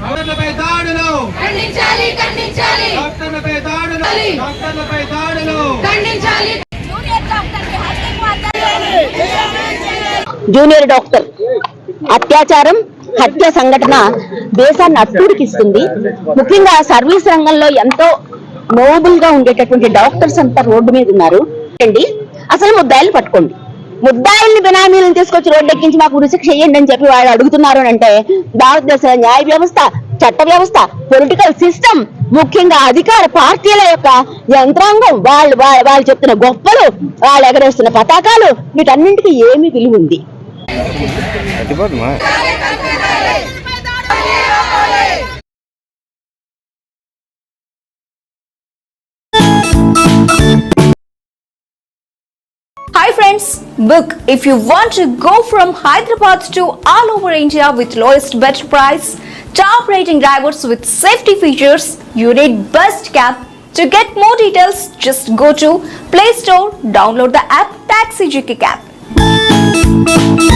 డాక్టర్లపై దాడులు. ఖండించాలి ఖండించాలి. డాక్టర్లపై దాడులు. డాక్టర్లపై దాడులు. ఖండించాలి. జూనియర్ డాక్టర్ అత్యాచారం హత్య సంఘటన దేశాన్ని అట్టుడికిస్తుంది ముఖ్యంగా సర్వీస్ రంగంలో ఎంతో నోబుల్గా ఉండేటటువంటి డాక్టర్స్ అంతా రోడ్డు మీద ఉన్నారు. అసలు ముద్దాయిల్ని పట్టుకోండి. ముద్దాయిల్ని బినామీలను తీసుకొచ్చి రోడ్డు ఎక్కించి మాకు ఉరిశిక్ష చేయండి అని చెప్పి వాళ్ళు అడుగుతున్నారు అని అంటే భారతదేశ న్యాయ వ్యవస్థ చట్ట వ్యవస్థ పొలిటికల్ సిస్టమ్ ముఖ్యంగా అధికార పార్టీల యొక్క యంత్రాంగం వాళ్ళు వాళ్ళు చెప్తున్న గొప్పలు వాళ్ళు ఎగరేస్తున్న పతాకాలు వీటన్నింటికి ఏమి విలువ ఉంది. Hi friends, book if you want to go from Hyderabad to all over India with lowest better price, top rating drivers with safety features, you need best cab. To get more details, just go to Play Store, download the app Taxi GK Cab.